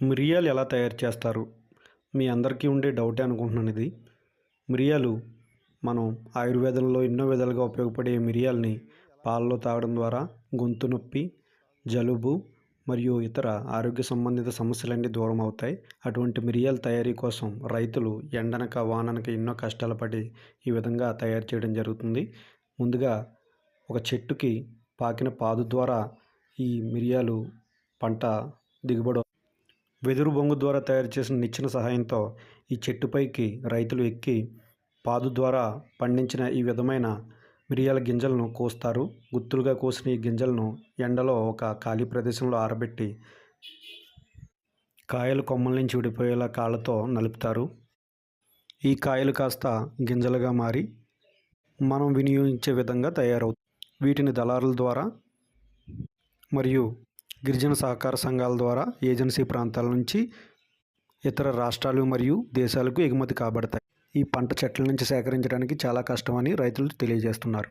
మిరియాలు ఎలా తయారు చేస్తారు? మీ అందరికీ ఉండే డౌటే అనుకుంటున్నాను ఇది. మిరియాలు మనం ఆయుర్వేదంలో ఎన్నో విధాలుగా ఉపయోగపడే మిరియాలని పాలలో తాగడం ద్వారా గొంతు నొప్పి జలుబు మరియు ఇతర ఆరోగ్య సంబంధిత సమస్యలన్నీ దూరం అవుతాయి. అటువంటి మిరియాల తయారీ కోసం రైతులు ఎండనక వాననక ఎన్నో కష్టాలు పడి ఈ విధంగా తయారు చేయడం జరుగుతుంది. ముందుగా ఒక చెట్టుకి పాకిన పాదు ద్వారా ఈ మిరియాలు పంట దిగుబడి వెదురు బొంగు ద్వారా తయారు చేసిన నిచ్చెన సహాయంతో ఈ చెట్టుపైకి రైతులు ఎక్కి పాదు ద్వారా పండించిన ఈ విధమైన మిరియాల గింజలను కోస్తారు. గుత్తులుగా కోసిన ఈ గింజలను ఎండలో ఒక ఖాళీ ప్రదేశంలో ఆరబెట్టి కాయలు కొమ్మల నుంచి విడిపోయేలా కాళ్ళతో నలుపుతారు. ఈ కాయలు కాస్త గింజలుగా మారి మనం వినియోగించే విధంగా తయారవుతాయి. వీటిని దళారుల ద్వారా మరియు గిరిజన సహకార సంఘాల ద్వారా ఏజెన్సీ ప్రాంతాల నుంచి ఇతర రాష్ట్రాలు మరియు దేశాలకు ఎగుమతి కాబడతాయి. ఈ పంట చెట్ల నుంచి సేకరించడానికి చాలా కష్టమని రైతులు తెలియజేస్తున్నారు.